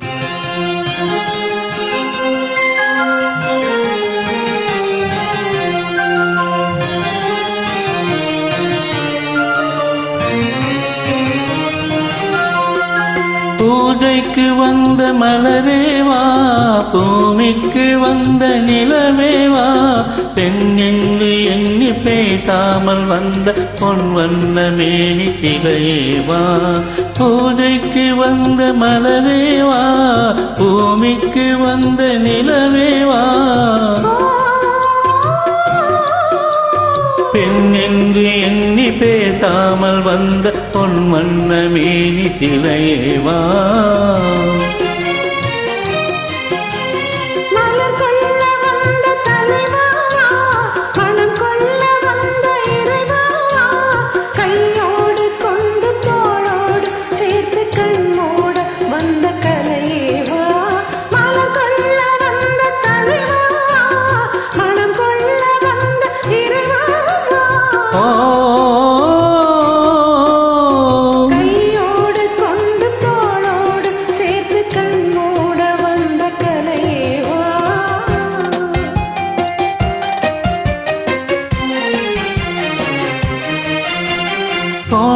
Thank you. பூஜைக்கு வந்த மலரேவா பூமிக்கு வந்த நிலமேவா பெண் என்று எண்ணி பேசாமல் வந்த பொன் வண்ண மேனி சிலையேவா பூஜைக்கு வந்த மலரேவா பூமிக்கு வந்த நிலவேவா பெண் என்று பேசாமல் வந்த பொன் வண்ண மேனி சிலையேவா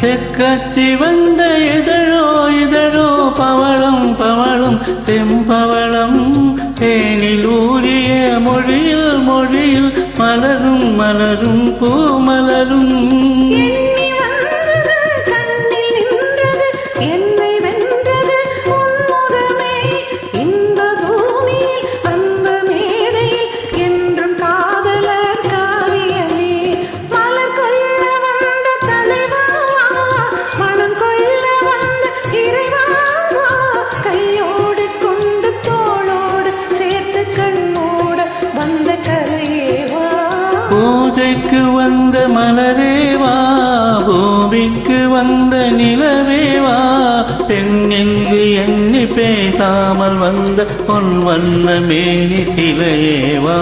தெக்கச்சி வந்த இதழோ இதழோ பவளம் பவளம் செம்பவளம். தேனில் ஊறிய மொழியில் மொழியில் மலரும் மலரும் பூ மலரும். பூஜைக்கு வந்த மலரேவா பூமிக்கு வந்த நிலவேவா? பெண் என்று எண்ணி பேசாமல் வந்த பொன் வண்ண மேனி சிலையேவா?